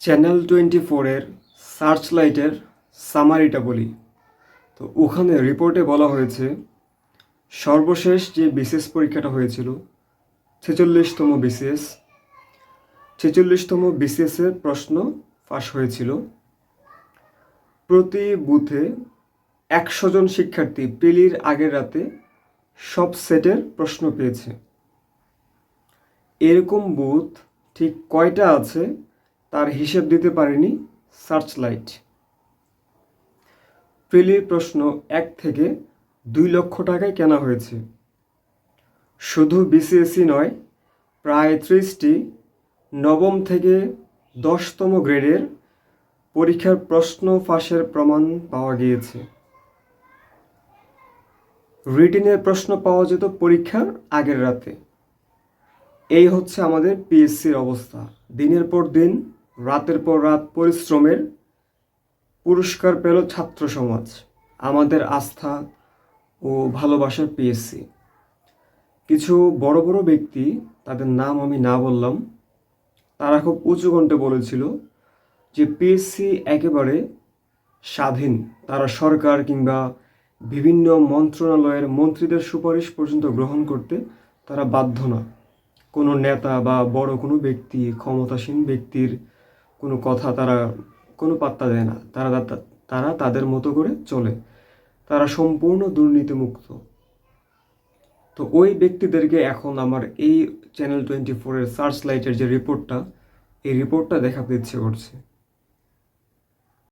Channel twenty ফোরের search লাইটের সামারিটা বলি। তো ওখানে রিপোর্টে বলা হয়েছে, সর্বশেষ যে বিসিএস পরীক্ষাটা হয়েছিল, ছেচল্লিশতম বিসিএস ছেচল্লিশতম বিসিএসের প্রশ্ন ফাঁস হয়েছিল। প্রতি বুথে একশো জন শিক্ষার্থী পেলির আগের রাতে সব সেটের প্রশ্ন পেয়েছে। এরকম বুথ ঠিক কয়টা আছে তার হিসেব দিতে পারেনি সার্চ লাইট প্রিলির প্রশ্ন এক থেকে দুই লক্ষ টাকায় কেনা হয়েছে। শুধু বিসিএসসি নয়, প্রায় ত্রিশটি নবম থেকে দশতম গ্রেডের পরীক্ষার প্রশ্ন ফাঁসের প্রমাণ পাওয়া গিয়েছে। রিটিনের প্রশ্ন পাওয়া যেত পরীক্ষার আগের রাতে। এই হচ্ছে আমাদের পিএসসির অবস্থা। দিনের পর দিন রাতের পর রাত পরিশ্রমের পুরস্কার পেল ছাত্র সমাজ, আমাদের আস্থা ও ভালোবাসার পিএসসি। কিছু বড় বড় ব্যক্তি, তাদের নাম আমি না বললাম, তারা খুব উঁচু কণ্ঠে বলেছিল যে পিএসসি একেবারে স্বাধীন। তারা সরকার কিংবা বিভিন্ন মন্ত্রণালয়ের মন্ত্রীদের সুপারিশ পর্যন্ত গ্রহণ করতে তারা বাধ্য না। কোনো নেতা বা বড় কোনো ব্যক্তি, ক্ষমতাসীন ব্যক্তির কোনো কথা তারা কোনো পাত্তা দেয় না। তারা তারা তাদের মতো করে চলে। তারা সম্পূর্ণ দুর্নীতিমুক্ত। তো ওই ব্যক্তিদেরকে এখন আমার এই চ্যানেল টোয়েন্টি ফোরের সার্চ লাইটের যে রিপোর্টটা এই রিপোর্টটা দেখাতে ইচ্ছে করছে।